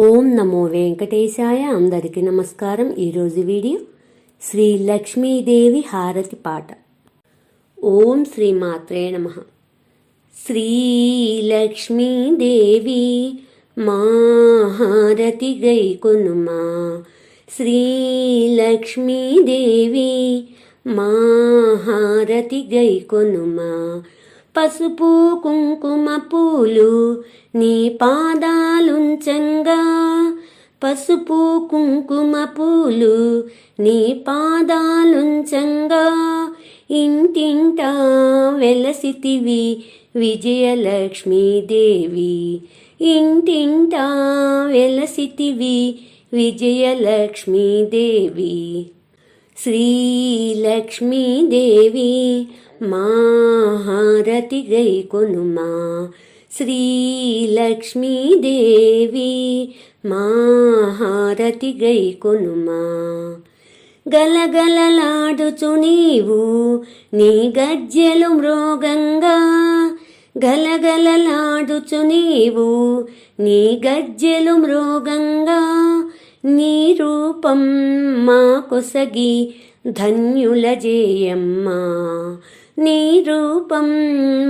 ఓం నమో వెంకటేశాయ. అందరికీ నమస్కారం. ఈరోజు వీడియో శ్రీ లక్ష్మీదేవి హారతి పాట. ఓం శ్రీ మాత్రే నమ. శ్రీ లక్ష్మీదేవి మా హారతి గై కొనుమా శ్రీ లక్ష్మీదేవి మా హారతి గై కొనుమా పసుపు కుంకుమ పూలు నీ పాదాలుంచంగా. పసుపు కుంకుమ పూలు నీ పాదాలుంచంగా. ఇంటింటా వెలసితివి విజయలక్ష్మీదేవి ఇంటింటా వెలసితివి విజయలక్ష్మీదేవి శ్రీలక్ష్మీదేవి మాహారతి గై కొనుమా శ్రీలక్ష్మీదేవి మాహారతి గై కొనుమా గలగలలాడుచు నీవు నీ గజ్జెలు మృగంగా। గలగలలాడుచు నీవు నీ గజ్జెలు మృగంగా। నీ రూపం మా కొసగి ధన్యుల జేయమ్మా. నీ రూపం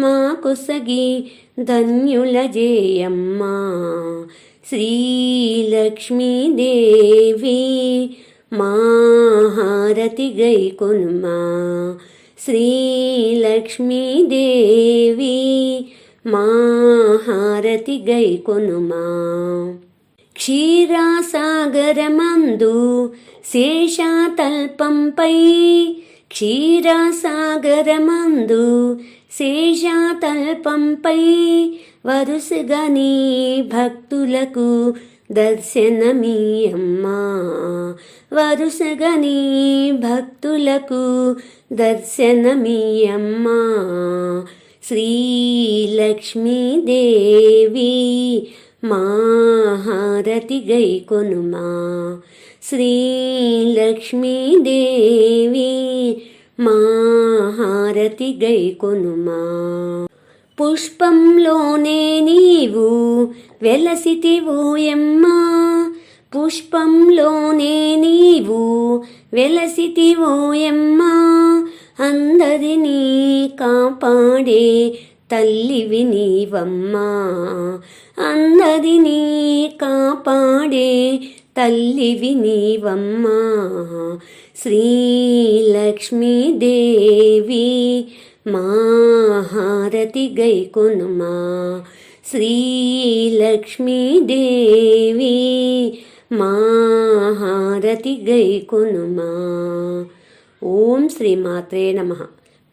మా కొసగి ధన్యుల జేయమ్మా. శ్రీలక్ష్మీదేవి మాహారతి గై కొనుమా. శ్రీలక్ష్మీదేవి మాహారతి గై కొనుమా. క్షీరాసాగరమందు శేషాతల్పంపై క్షీరాసాగరమందు శేషాతల్పంపై వరుసగా నీ భక్తులకు దర్శనమీయమ్మా. వరుసగా నీ భక్తులకు దర్శనమీయమ్మా. శ్రీలక్ష్మీదేవి మా. హారతి గై కొనుమా శ్రీలక్ష్మీదేవి మాహారతి గై కొనుమా పుష్పంలోనే నీవు వెలసితివోయమ్మా పుష్పంలోనే నీవు వెలసితివోయమ్మా అందరినీ కాపాడే తల్లివి నీవమ్మా. అన్నది నీ కాపాడే తల్లివి నీవమ్మా. శ్రీలక్ష్మీదేవి మాహారతి గైకొనుమా. శ్రీలక్ష్మీదేవి మాహారతి గైకొనుమా. ఓం శ్రీ మాత్రే నమ.